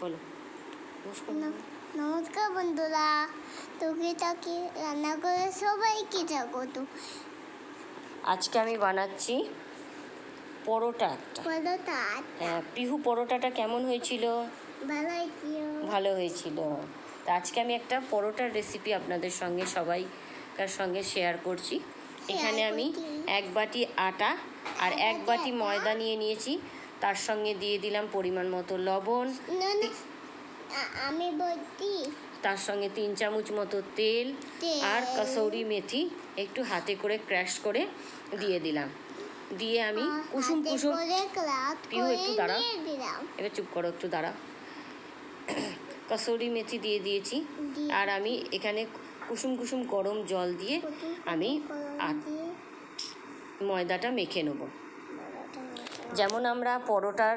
বলো। নমস্কার বন্ধুরা তাকে রান্না করে সবাইকে স্বাগত। আজকে আমি বানাচ্ছি পরোটা একটা বলো হ্যাঁ পিহু পরোটাটা কেমন হয়েছিল? ভালো হয়েছিল। তা আজকে আমি একটা পরোটার রেসিপি আপনাদের সঙ্গে সবাইকার সঙ্গে শেয়ার করছি। এখানে আমি এক বাটি আটা আর এক বাটি ময়দা নিয়ে নিয়েছি। তার সঙ্গে দিয়ে দিলাম পরিমাণ মতো লবণ। আমি বলছি। তার সঙ্গে তিন চামচ মতো তেল। আর কসৌরি মেথি একটু হাতে করে ক্র্যাশ করে দিয়ে দিলাম। দিয়ে আমি কুসুম কুসুম ক্লাস একটু দাঁড়া। এবার চুপ করো একটু দাঁড়া। কসৌরি মেথি দিয়ে দিয়েছি। আর আমি এখানে কুসুম কুসুম গরম জল দিয়ে আমি ময়দাটা মেখে নেব। যেমন আমরা পরোটার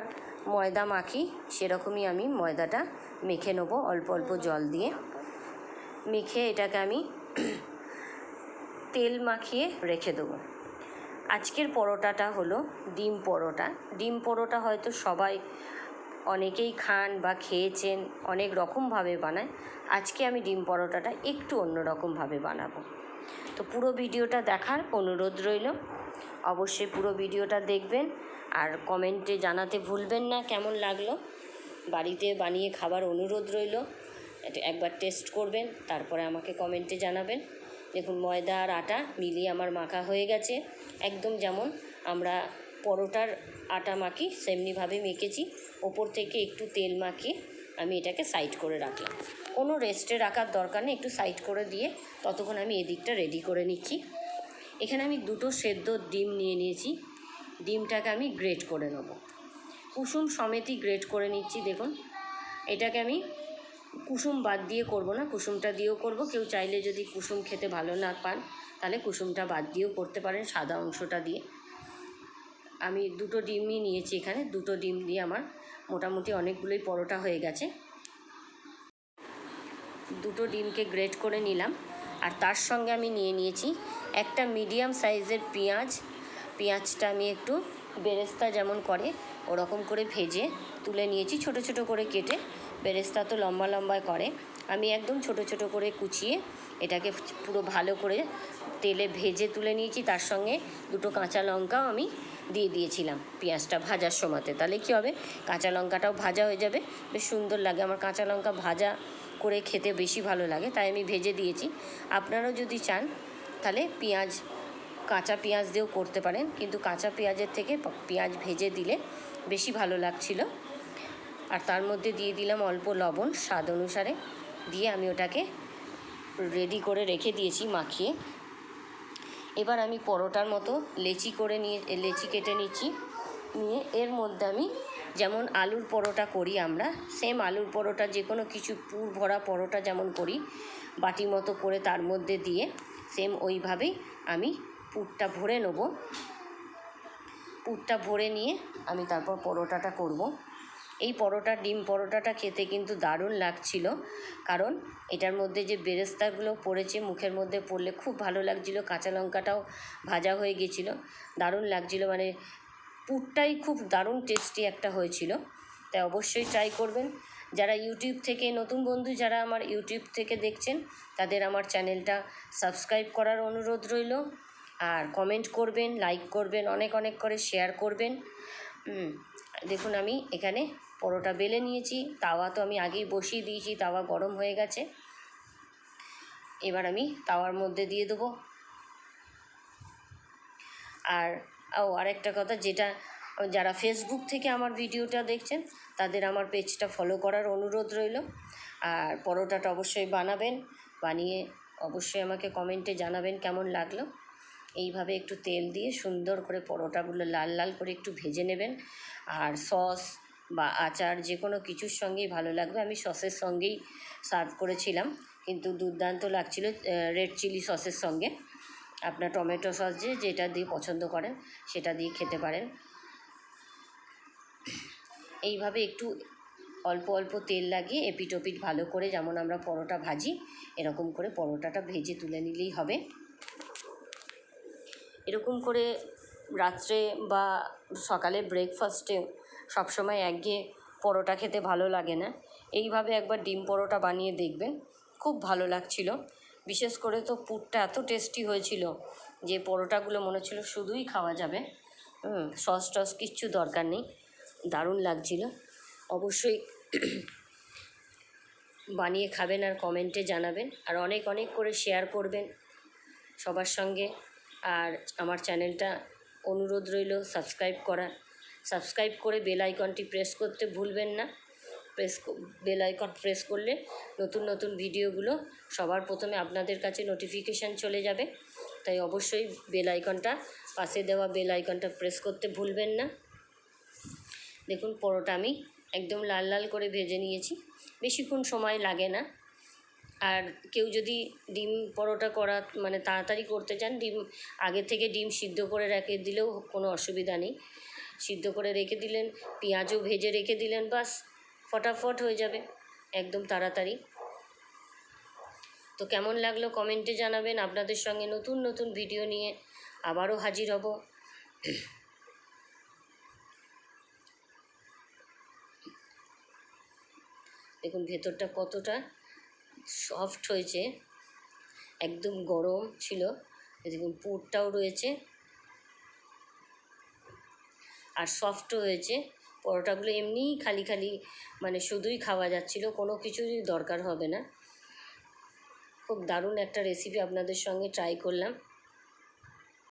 ময়দা মাখি, সেরকমই আমি ময়দাটা মেখে নেব অল্প অল্প জল দিয়ে। মেখে এটাকে আমি তেল মাখিয়ে রেখে দেবো। আজকের পরোটাটা হলো ডিম পরোটা। ডিম পরোটা হয়তো সবাই অনেকেই খান বা খেয়েছেন, অনেক রকমভাবে বানায়। আজকে আমি ডিম পরোটাটা একটু অন্য রকমভাবে বানাবো। তো পুরো ভিডিওটা দেখার অনুরোধ রইল। অবশ্যই পুরো ভিডিওটা দেখবেন। আর কমেন্টে জানাতে ভুলবেন না, কেমন লাগল? বাড়িতে বানিয়ে খাবার অনুরোধ রইল একবার টেস্ট করবেন, তারপরে আমাকে কমেন্টে জানাবেন। দেখুন, ময়দা আর আটা মিলিয়ে আমার মাখা হয়ে গেছে, একদম যেমন আমরা পরোটার আটা মাখি, সেমনিভাবে মেখেছি। ওপর থেকে একটু তেল মাখিয়ে আমি এটাকে সাইড করে রাখলাম। কোনো রেস্টে রাখার দরকার নেই, একটু সাইড করে দিয়ে ততক্ষণ আমি এদিকটা রেডি করে নিচ্ছি। এখানে আমি দুটো সেদ্ধ ডিম নিয়ে নিয়েছি। ডিমটাকে আমি গ্রেট করে নেব। কুসুম সমেতই গ্রেট করে নিচ্ছি, দেখুন। এটাকে আমি কুসুম বাদ দিয়ে করব না, কুসুমটা দিয়েও করব। কেউ চাইলে যদি কুসুম খেতে ভালো না পান, তাহলে কুসুমটা বাদ দিয়েও করতে পারেন সাদা অংশটা দিয়ে। আমি দুটো ডিমই নিয়েছি এখানে, দুটো ডিম দিয়ে আমার মোটামুটি অনেকগুলোই পরোটা হয়ে গেছে। দুটো ডিমকে গ্রেট করে নিলাম। আর তার সঙ্গে আমি নিয়ে নিয়েছি একটা মিডিয়াম সাইজের পেঁয়াজ পেঁয়াজটা আমি একটু বেরেস্তা যেমন করে, ওরকম করে ভেজে তুলে নিয়েছি, ছোট ছোট করে কেটে। বেরেস্তা তো লম্বা লম্বায় করে। আমি একদম ছোট ছোট করে কুচিয়ে এটাকে পুরো ভালো করে তেলে ভেজে তুলে নিয়েছি। তার সঙ্গে দুটো কাঁচা লঙ্কাও আমি দিয়ে দিয়েছিলাম পেঁয়াজটা ভাজার সময়তে। তাহলে কী হবে? কাঁচা লঙ্কাটাও ভাজা হয়ে যাবে। বেশ সুন্দর লাগে। আমার কাঁচা লঙ্কা ভাজা করে খেতে বেশি ভালো লাগে, তাই আমি ভেজে দিয়েছি। আপনারাও যদি চান, তাহলে পেঁয়াজ কাঁচা পেঁয়াজ দিয়েও করতে পারেন, কিন্তু কাঁচা পেঁয়াজের থেকে পেঁয়াজ ভেজে দিলে বেশি ভালো লাগছিল। আর তার মধ্যে দিয়ে দিলাম অল্প লবণ স্বাদ অনুসারে। দিয়ে আমি ওটাকে রেডি করে রেখে দিয়েছি মাখিয়ে। এবার আমি পরোটার মতো লেচি করে নিয়ে, লেচি কেটে নিচ্ছি। নিয়ে এর মধ্যে আমি যেমন আলুর পরোটা করি আমরা সেম আলুর পরোটা যে কোনো কিছু পুর ভরা পরোটা যেমন করি বাটি মতো করে তার মধ্যে দিয়ে সেম ওইভাবেই আমি পুরটা ভরে নেব। পুরটা ভরে নিয়ে আমি তারপর পরোটাটা করব। এই পরোটা, ডিম পরোটাটা খেতে কিন্তু দারুণ লাগছিল। কারণ এটার মধ্যে যে বেরেস্তাগুলো পড়েছে, মুখের মধ্যে পড়লে খুব ভালো লাগছিল। কাঁচা লঙ্কাটাও ভাজা হয়ে গেছিল। দারুণ লাগছিল। মানে পুরটাই খুব দারুণ টেস্টি একটা হয়েছিল। তাই অবশ্যই ট্রাই করবেন। যারা ইউটিউব থেকে, নতুন বন্ধু যারা আমার ইউটিউব থেকে দেখছেন, তাদের আমার চ্যানেলটা সাবস্ক্রাইব করার অনুরোধ রইল। আর কমেন্ট করবেন লাইক করবেন, অনেক অনেক করে শেয়ার করবেন। দেখুন আমি এখানে পরোটা বেলে নিয়েছি, তাওয়া তো আমি আগেই বসিয়ে দিয়েছি, তাওয়া গরম হয়ে গেছে। এবার আমি তাওয়ার মধ্যে দিয়ে দেবো। আর, ও, আরেকটা কথা যেটা, যারা ফেসবুক থেকে আমার ভিডিওটা দেখছেন, তাদের আমার পেজটা ফলো করার অনুরোধ রইল। আর পরোটাটা অবশ্যই বানাবেন, বানিয়ে অবশ্যই আমাকে কমেন্টে জানাবেন কেমন লাগল। এইভাবে একটু তেল দিয়ে সুন্দর করে পরোটাগুলো লাল লাল করে একটু ভেজে নেবেন। আর সস বা আচার যে কোনো কিছুর সঙ্গেই ভালো লাগবে। আমি সসের সঙ্গেই সার্ভ করেছিলাম। কিন্তু দুর্দান্ত লাগছিল রেড চিলি সসের সঙ্গে। আপনার টমেটো সস যে, যেটা দিয়ে পছন্দ করেন, সেটা দিয়ে খেতে পারেন। এইভাবে একটু অল্প অল্প তেল লাগিয়ে এপিট ওপিট ভালো করে যেমন আমরা পরোটা ভাজি, এরকম করে পরোটাটা ভেজে তুলে নিলেই হবে। এরকম করে রাত্রে বা সকালে ব্রেকফাস্টে সবসময় একঘেয়ে পরোটা খেতে ভালো লাগে না। এইভাবে একবার ডিম পরোটা বানিয়ে দেখবেন। খুব ভালো লাগছিল। বিশেষ করে তো পুরটা এত টেস্টি হয়েছিল যে পরোটাগুলো মনে হচ্ছিল শুধুই খাওয়া যাবে। সস টস কিচ্ছু দরকার নেই। দারুণ লাগছিল। অবশ্যই বানিয়ে খাবেন আর কমেন্টে জানাবেন। আর অনেক অনেক করে শেয়ার করবেন সবার সঙ্গে। আর আমার চ্যানেলটা অনুরোধ রইল সাবস্ক্রাইব করার। সাবস্ক্রাইব করে বেল আইকনটি প্রেস করতে ভুলবেন না। প্রেস বেল আইকন প্রেস করলে নতুন নতুন ভিডিওগুলো সবার প্রথমে আপনাদের কাছে নোটিফিকেশান চলে যাবে। তাই অবশ্যই বেল আইকনটা, পাশে দেওয়া বেল আইকনটা প্রেস করতে ভুলবেন না। দেখুন, পরোটা আমি একদম লাল লাল করে ভেজে নিয়েছি। বেশিক্ষণ সময় লাগে না। আর কেউ যদি ডিম পরোটা করা মানে তাড়াতাড়ি করতে চান, ডিম আগে থেকে ডিম সিদ্ধ করে রেখে দিলেও কোনো অসুবিধা নেই। সিদ্ধ করে রেখে দিলেন, পেঁয়াজও ভেজে রেখে দিলেন, বাস ফটাফট হয়ে যাবে, একদম তাড়াতাড়ি। তো কেমন লাগল কমেন্টে জানাবেন, আপনাদের সঙ্গে নতুন নতুন ভিডিও নিয়ে আবারও হাজির হব। দেখুন ভেতরটা কতটা সফট হয়েছে, একদম গরম ছিল। দেখুন, পুরটাও রয়েছে। আর সফটও হয়েছে। পরোটাগুলো এমনিই খালি খালি মানে শুধুই খাওয়া যাচ্ছিল, কোনো কিছুরই দরকার হবে না। খুব দারুণ একটা রেসিপি আপনাদের সঙ্গে ট্রাই করলাম।